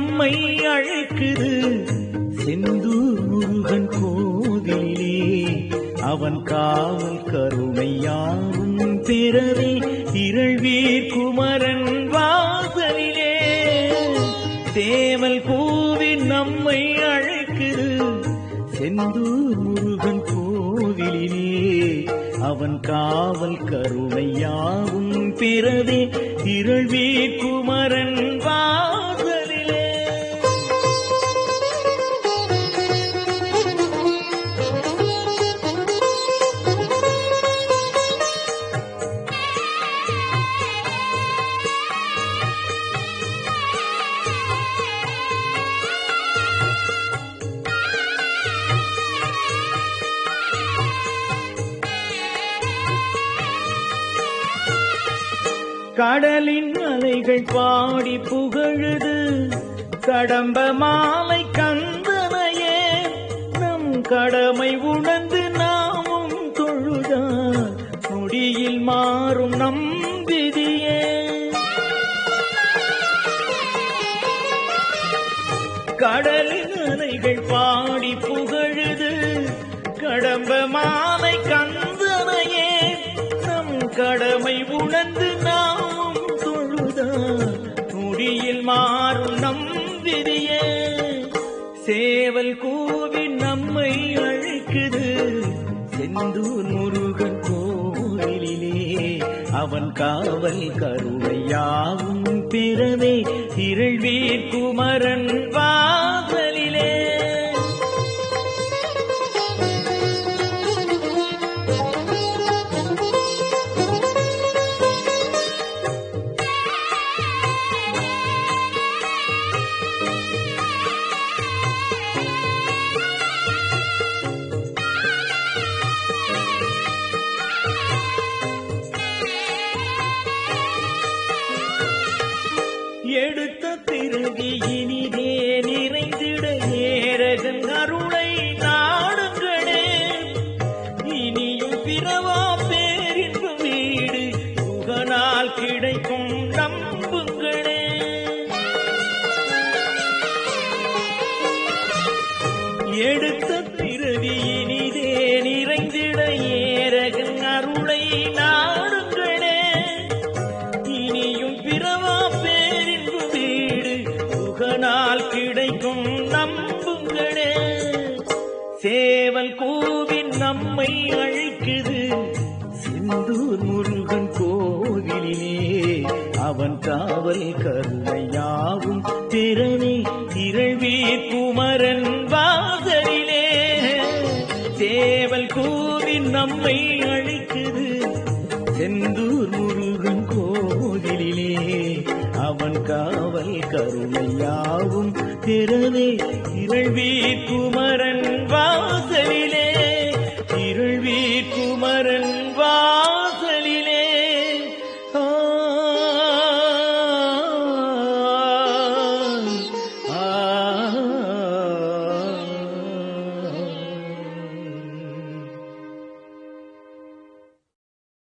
நம்மை அழைக்குது செந்தூர் முருகன் கோவிலே. அவன் காவல் கருணையாவும் பிறவே திரள்வீர் குமரன் வாசலிலே. தேவல் பூவின் நம்மை அழைக்குது செந்தூர் முருகன் கோவிலே அவன் காவல் கருணையாவும் பிறவே திரள்வீர் குமரன் வா கடலின் அலைகள் பாடி புகழுது. கடம்ப மாலை கந்தனையே நம் கடமை உணர்ந்து நாமும் தொழுதார் முடியில் மாறும் நம் விதியே. கடலின் அலைகள் பாடி புகழுது. கடம்ப மாலை கந்தனையே நம் கடமை உணர்ந்து தொழுதார் மாறும் நம் விதியே. சேவல் கூவி நம்மை அழைக்குது. செந்தூர் முருகன் கோயிலிலே அவன் காவல் கருணையாவும் பிறவே இருள்வீர் குமரன் வா பிறவி இனிதே நிறைந்திட நேரகன் அருளை நாடுங்களே. இனியும் பிறவா பேரின்ப வீடு புகனால் கிடைக்கும் நம்புங்களே. எடுத்த பிறவி இனிதே நிறைந்திட ஏரகன் அருளை நான் கிடைக்கும் நம்புங்களே. சேவல் கூவின் நம்மை அழைக்குது. செந்தூர் முருகன் கோவிலிலே அவன் காவல் கருணையாவும் திறனே திரள்வீர் குமரன் வாசலிலே. சேவல் கூவின் நம்மை அழைக்குது. செந்தூர் முருகன் கோவிலிலே அவன் காவல் திறனே இரள் வீ குமரன் வாசலிலே